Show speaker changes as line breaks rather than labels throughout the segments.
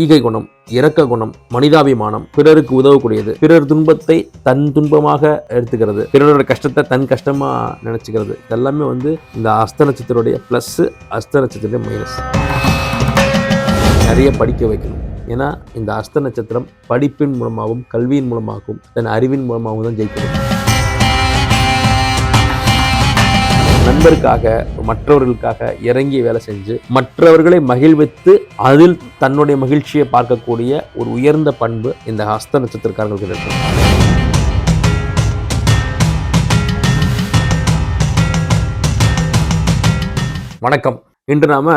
ஈகை குணம் இரக்க குணம் மனிதாபிமானம் பிறருக்கு உதவக்கூடியது. பிறர் துன்பத்தை தன் துன்பமாக எடுத்துக்கிறது. பிறரோட கஷ்டத்தை தன் கஷ்டமாக நினச்சிக்கிறது. இதெல்லாமே வந்து இந்த அஸ்த நட்சத்திரத்துடைய ப்ளஸ் அஸ்த நட்சத்திரத்துடைய மைனஸ் நிறைய படிக்க வைக்கணும். ஏன்னா இந்த அஸ்த நட்சத்திரம் படிப்பின் மூலமாகவும் கல்வியின் மூலமாகவும் தன் அறிவின் மூலமாகவும் தான் ஜெயிக்கணும் நண்பருக்காக மற்றவர்களுக்காக இறங்கி வேலை செஞ்சு மற்றவர்களை மகிழ்வித்து அதில் தன்னுடைய மகிழ்ச்சியை பார்க்கக்கூடிய ஒரு உயர்ந்த பண்பு இந்த ஹஸ்த நட்சத்திரக்காரர்களுக்கு இருக்கும் வணக்கம். இன்று நாம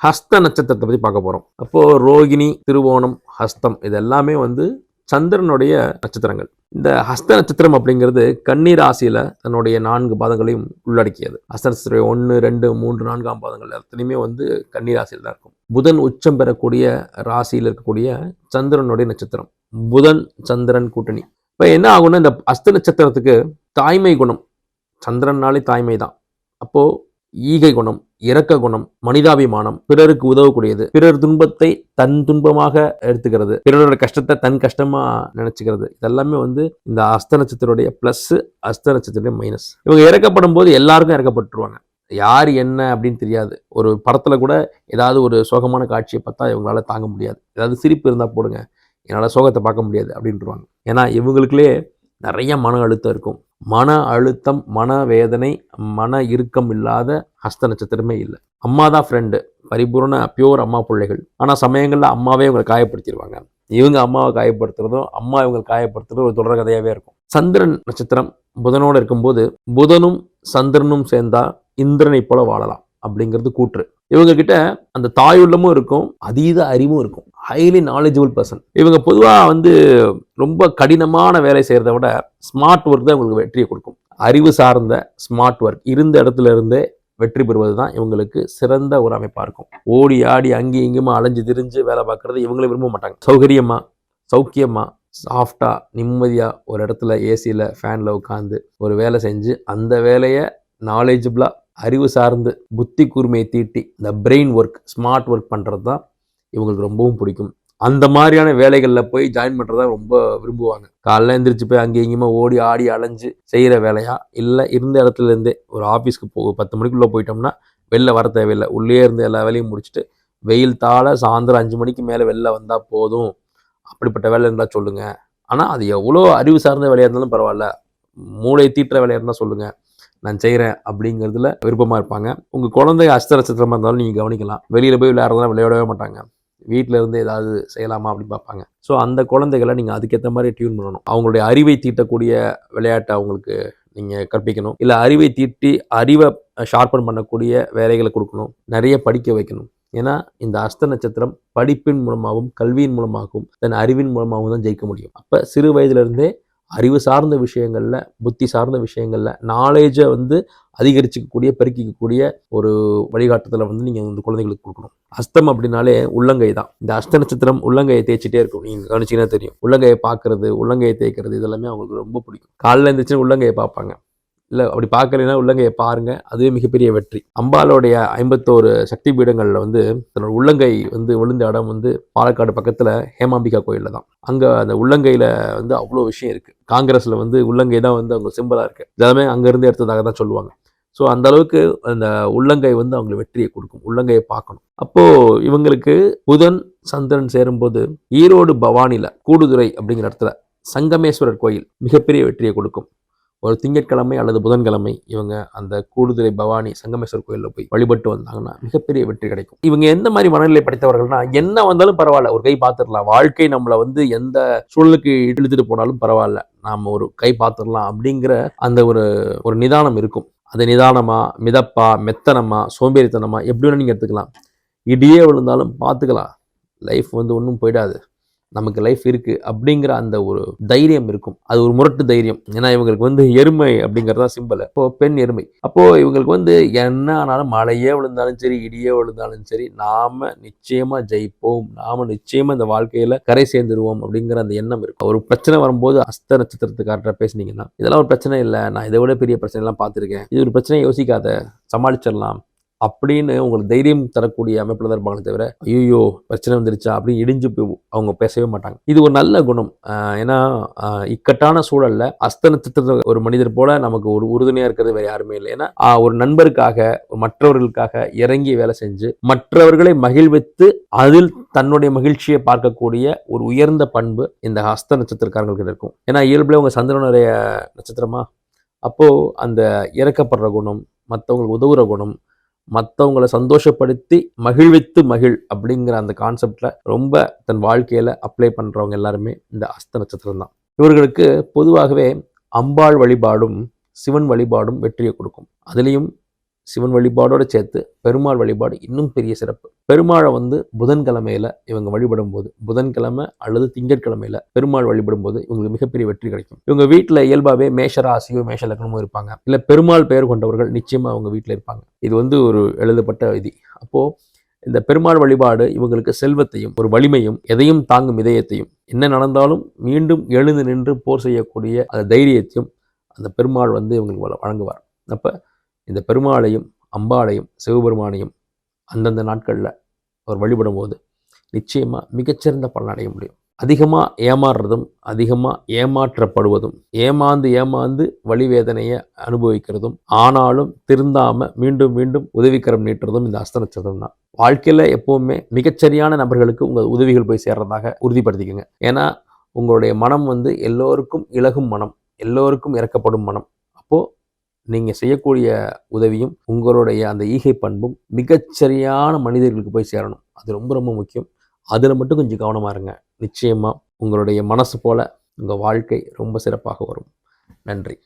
ஹஸ்த நட்சத்திரத்தை பற்றி பார்க்க போகிறோம் அப்போது ரோகிணி திருவோணம் ஹஸ்தம் இது எல்லாமே வந்து சந்திரனுடைய நட்சத்திரங்கள். இந்த ஹஸ்த நட்சத்திரம் அப்படிங்கிறது கண்ணீர் ராசியில் தன்னுடைய நான்கு பாதங்களையும் உள்ளடக்கியது. ஹஸ்த நட்சத்திரம் ஒன்று ரெண்டு மூன்று நான்காம் பாதங்கள் எத்தனையுமே வந்து கண்ணீர் ராசியில் தான் இருக்கும். புதன் உச்சம் பெறக்கூடிய ராசியில் இருக்கக்கூடிய சந்திரனுடைய நட்சத்திரம். புதன் சந்திரன் கூட்டணி. இப்போ என்ன ஆகும்னா இந்த ஹஸ்த நட்சத்திரத்துக்கு தாய்மை குணம். சந்திரன்னாலே தாய்மை தான் அப்போது ஈகை குணம் இரக்க குணம் மனிதாபிமானம் பிறருக்கு உதவக்கூடியது. பிறர் துன்பத்தை தன் துன்பமாக எடுத்துக்கிறது. பிறரோட கஷ்டத்தை தன் கஷ்டமா நினைச்சுக்கிறது. இதெல்லாமே வந்து இந்த அஸ்த நட்சத்திரோடைய பிளஸ் அஸ்த நட்சத்திரோடைய மைனஸ் இவங்க இறக்கப்படும் போது எல்லாருக்கும் இறக்கப்பட்டுருவாங்க. யார் என்ன அப்படின்னு தெரியாது. ஒரு படத்துல கூட ஏதாவது ஒரு சோகமான காட்சியை பார்த்தா இவங்களால தாங்க முடியாது. ஏதாவது சிரிப்பு இருந்தால் போடுங்க. என்னால் சோகத்தை பார்க்க முடியாது அப்படின்ட்டுருவாங்க ஏன்னா இவங்களுக்குள்ளே நிறைய மன அழுத்தம் இருக்கும். மன அழுத்தம் மன வேதனை மன இறுக்கம் இல்லாத ஹஸ்த நட்சத்திரமே இல்லை. அம்மா தான் ஃப்ரெண்டு பரிபூர்ண பியூர் அம்மா பிள்ளைகள். ஆனால் சமயங்களில் அம்மாவே இவங்களை காயப்படுத்திடுவாங்க இவங்க அம்மாவை காயப்படுத்துறதும் அம்மா இவங்களை காயப்படுத்துறதும் ஒரு தொடர் கதையாகவே இருக்கும். சந்திரன் நட்சத்திரம் புதனோடு இருக்கும்போது புதனும் சந்திரனும் சேர்ந்தா இந்திரனை போல வாழலாம் அப்படிங்கிறது கூற்று. இவங்க கிட்ட அந்த தாயுள்ளமும் இருக்கும் அதீத அறிவும் இருக்கும். ஹைலி நாலேஜபிள் பர்சன் இவங்க பொதுவாக வந்து ரொம்ப கடினமான வேலை செய்கிறத விட ஸ்மார்ட் ஒர்க் தான் இவங்களுக்கு வெற்றியை கொடுக்கும். அறிவு சார்ந்த ஸ்மார்ட் ஒர்க் இருந்த இடத்துல இருந்தே வெற்றி பெறுவது தான் இவங்களுக்கு சிறந்த ஒரு அமைப்பாக இருக்கும். ஓடி ஆடி அங்கேயும் இங்கேயுமா அலைஞ்சு திரிஞ்சு வேலை பார்க்குறது இவங்களே விரும்ப மாட்டாங்க. சௌகரியமாக சௌக்கியமாக சாஃப்டாக நிம்மதியாக ஒரு இடத்துல ஏசியில் ஃபேனில் உட்காந்து ஒரு வேலை செஞ்சு அந்த வேலையை நாலேஜபிளாக அறிவு சார்ந்து புத்தி கூர்மையை தீட்டி இந்த பிரெயின் ஒர்க் ஸ்மார்ட் ஒர்க் பண்ணுறது தான் இவங்களுக்கு ரொம்பவும் பிடிக்கும். அந்த மாதிரியான வேலைகளில் போய் ஜாயின் பண்ணுறதா ரொம்ப விரும்புவாங்க. காலைல எந்திரிச்சு போய் அங்கே இங்கேயுமே ஓடி ஆடி அலைஞ்சு செய்கிற வேலையா? இல்லை இருந்த இடத்துல இருந்தே ஒரு ஆஃபீஸ்க்கு போ பத்து மணிக்குள்ளே போயிட்டோம்னா வெளில வர தேவையில்லை. உள்ளே இருந்து எல்லா வேலையும் முடிச்சுட்டு வெயில் தாழ சாயந்தரம் அஞ்சு மணிக்கு மேலே வெளில வந்தால் போதும். அப்படிப்பட்ட வேலை இருந்தால் சொல்லுங்கள் ஆனால் அது எவ்வளோ அறிவு சார்ந்த வேலையாக இருந்தாலும் பரவாயில்ல. மூளை தீட்டுற வேலையாக இருந்தால் சொல்லுங்கள் நான் செய்கிறேன் அப்படிங்கிறதுல விருப்பமாக இருப்பாங்க. உங்கள் குழந்தை அஸ்த இருந்தாலும் நீங்கள் கவனிக்கலாம். வெளியில் போய் விளையாடுறதுலாம் விளையாடவே மாட்டாங்க. வீட்டில் இருந்து ஏதாவது செய்யலாமா அப்படின்னு பார்ப்பாங்க. ஸோ அந்த குழந்தைகளை நீங்கள் அதுக்கேற்ற மாதிரி டியூன் பண்ணணும். அவங்களுடைய அறிவை தீட்டக்கூடிய விளையாட்டை அவங்களுக்கு நீங்கள் கற்பிக்கணும். இல்லை அறிவை தீட்டி அறிவை ஷார்ப்பன் பண்ணக்கூடிய வேலைகளை கொடுக்கணும். நிறைய படிக்க வைக்கணும். ஏன்னா இந்த அஸ்த நட்சத்திரம் படிப்பின் மூலமாகவும் கல்வியின் மூலமாகவும் தன் அறிவின் மூலமாகவும் தான் ஜெயிக்க முடியும். அப்போ சிறு வயதிலிருந்தே அறிவு சார்ந்த விஷயங்களில் புத்தி சார்ந்த விஷயங்களில் நாலேஜை வந்து அதிகரிச்சிக்கக்கூடிய பெருக்கிக்கக்கூடிய ஒரு வழிகாட்டுதலை வந்து நீங்கள் வந்து குழந்தைகளுக்கு கொடுக்கணும். அஸ்தம் அப்படின்னாலே உள்ளங்கை தான். இந்த அஸ்த நட்சத்திரம் உள்ளங்கையை தேய்ச்சிட்டே இருக்கும். நீங்கள் கவனிச்சிங்கன்னா தெரியும். உள்ளங்கையை பார்க்கறது உள்ளங்கையை தேய்க்கிறது இதெல்லாமே அவங்களுக்கு ரொம்ப பிடிக்கும். காலையில் இருந்துச்சுன்னா உள்ளங்கையை பார்ப்பாங்க. இல்லை அப்படி பார்க்கலைன்னா உள்ளங்கையை பாருங்கள் அதுவே மிகப்பெரிய வெற்றி. அம்பாலோடைய ஐம்பத்தோரு சக்தி பீடங்களில் வந்து தன்னோட உள்ளங்கை வந்து விழுந்த இடம் வந்து பாலக்காடு பக்கத்தில் ஹேமாம்பிகா கோயிலில் தான். அங்கே அந்த உள்ளங்கையில் வந்து அவ்வளோ விஷயம் இருக்குது காங்கிரஸில் வந்து உள்ளங்கை தான் வந்து அவங்க சிம்பிளாக இருக்குது எல்லாமே அங்கேருந்து எடுத்ததாக தான் சொல்லுவாங்க. ஸோ அந்த அளவுக்கு அந்த உள்ளங்கை வந்து அவங்களுக்கு வெற்றியை கொடுக்கும். உள்ளங்கையை பார்க்கணும். அப்போது இவங்களுக்கு புதன் சந்திரன் சேரும்போது ஈரோடு பவானியில் கூடுதுறை அப்படிங்கிற இடத்துல சங்கமேஸ்வரர் கோயில் மிகப்பெரிய வெற்றியை கொடுக்கும். ஒரு திங்கட்கிழமை அல்லது புதன்கிழமை இவங்க அந்த கூடுதுறை பவானி சங்கமேஸ்வர் கோயிலில் போய் வழிபட்டு வந்தாங்கன்னா மிகப்பெரிய வெற்றி கிடைக்கும். இவங்க எந்த மாதிரி மனநிலை படைத்தவர்கள்னா என்ன வந்தாலும் பரவாயில்ல. ஒரு கை பார்த்துடலாம். வாழ்க்கை நம்மளை வந்து எந்த சூழலுக்கு இழுத்துட்டு போனாலும் பரவாயில்ல. நாம் ஒரு கை பார்த்துடலாம் அப்படிங்கிற அந்த ஒரு ஒரு நிதானம் இருக்கும். அது நிதானமா மிதப்பா மெத்தனமா சோம்பேறித்தனமா எப்படி வேணும் நீங்கள் எடுத்துக்கலாம். இடியே விழுந்தாலும் பார்த்துக்கலாம். லைஃப் வந்து ஒன்றும் போயிடாது. நமக்கு லைஃப் இருக்குது அப்படிங்கிற அந்த ஒரு தைரியம் இருக்கும். அது ஒரு முரட்டு தைரியம். ஏன்னா இவங்களுக்கு வந்து எருமை அப்படிங்கிறதா சிம்பிள் இப்போ பெண் எருமை. அப்போது இவங்களுக்கு வந்து என்ன ஆனாலும் மழையே விழுந்தாலும் சரி இடியே விழுந்தாலும் சரி நாம நிச்சயமாக ஜெயிப்போம். நாம் நிச்சயமாக இந்த வாழ்க்கையில் கரை சேர்ந்துருவோம் அப்படிங்கிற அந்த எண்ணம் இருக்கும். ஒரு பிரச்சனை வரும்போது அஸ்த நட்சத்திரத்துக்காரர்கிட்ட பேசுனீங்கன்னா இதெல்லாம் ஒரு பிரச்சனை இல்லை. நான் இதை விட பெரிய பிரச்சனைலாம் பார்த்துருக்கேன். இது ஒரு பிரச்சனையை யோசிக்காத. சமாளிச்சிடலாம். அப்படின்னு உங்களுக்கு தைரியம் தரக்கூடிய அமைப்பில் தான் இருப்பாங்களே தவிர ஐயோ பிரச்சனை வந்துருச்சா அப்படின்னு இடிஞ்சு போய் அவங்க பேசவே மாட்டாங்க. இது ஒரு நல்ல குணம். ஏன்னா இக்கட்டான சூழலில் அஸ்த ஒரு மனிதர் போல நமக்கு ஒரு உறுதுணையாக இருக்கிறது வேற யாருமே இல்லை. ஏன்னா ஒரு நண்பருக்காக மற்றவர்களுக்காக இறங்கி வேலை செஞ்சு மற்றவர்களை மகிழ்வித்து அதில் தன்னுடைய மகிழ்ச்சியை பார்க்கக்கூடிய ஒரு உயர்ந்த பண்பு இந்த ஹஸ்த நட்சத்திரக்காரங்களுக்கு இருக்கும். ஏன்னா இயல்புல அவங்க சந்திரனுடைய நட்சத்திரமா? அப்போது அந்த இறக்கப்படுற குணம் மற்றவங்களுக்கு உதவுற குணம் மற்றவங்களை சந்தோஷப்படுத்தி மகிழ்வித்து மகிழ் அப்படிங்கிற அந்த கான்செப்டில் ரொம்ப தன் வாழ்க்கையில் அப்ளை பண்ணுறவங்க எல்லாருமே இந்த அஸ்த நட்சத்திரம் தான். இவர்களுக்கு பொதுவாகவே அம்பாள் வழிபாடும் சிவன் வழிபாடும் வெற்றியை கொடுக்கும். அதுலேயும் சிவன் வழிபாடோடு சேர்த்து பெருமாள் வழிபாடு இன்னும் பெரிய சிறப்பு. பெருமாளை வந்து புதன்கிழமையில இவங்க வழிபடும் போது புதன்கிழமை அல்லது திங்கட்கிழமையில பெருமாள் வழிபடும் போது இவங்களுக்கு மிகப்பெரிய வெற்றி கிடைக்கும். இவங்க வீட்டில் இயல்பாகவே மேஷராசியோ மேஷ லக்னமோ இருப்பாங்க. இல்லை பெருமாள் பெயர் கொண்டவர்கள் நிச்சயமாக அவங்க வீட்டில் இருப்பாங்க. இது வந்து ஒரு எழுதப்பட்ட விதி. அப்போது இந்த பெருமாள் வழிபாடு இவங்களுக்கு செல்வத்தையும் ஒரு வலிமையும் எதையும் தாங்கும் இதயத்தையும் என்ன நடந்தாலும் மீண்டும் எழுந்து நின்று போர் செய்யக்கூடிய அந்த தைரியத்தையும் அந்த பெருமாள் வந்து இவங்களுக்கு வழங்குவார். அப்போ இந்த பெருமாளையும் அம்பாளையும் சிவபெருமானையும் அந்தந்த நாட்களில் அவர் வழிபடும் போது நிச்சயமாக மிகச்சிறந்த பலன் அடைய முடியும். அதிகமாக ஏமாறுறதும் அதிகமாக ஏமாற்றப்படுவதும் ஏமாந்து ஏமாந்து வழிவேதனையை அனுபவிக்கிறதும் ஆனாலும் திருந்தாமல் மீண்டும் மீண்டும் உதவிக்கரம் நீட்டுறதும் இந்த அஸ்த நட்சத்திரம் தான். வாழ்க்கையில் எப்போவுமே மிகச்சரியான நபர்களுக்கு உங்கள் உதவிகள் போய் சேர்றதாக உறுதிப்படுத்திக்கோங்க. ஏன்னா உங்களுடைய மனம் வந்து எல்லோருக்கும் இலகும் மனம் எல்லோருக்கும் இறக்கப்படும் மனம். நீங்கள் செய்யக்கூடிய உதவியும் உங்களுடைய அந்த ஈகை பண்பும் மிகச்சரியான மனிதர்களுக்கு போய் சேரணும். அது ரொம்ப ரொம்ப முக்கியம். அதில் மட்டும் கொஞ்சம் கவனமாக இருங்க. நிச்சயமாக உங்களுடைய மனசு போல் உங்கள் வாழ்க்கை ரொம்ப சிறப்பாக வரும். நன்றி.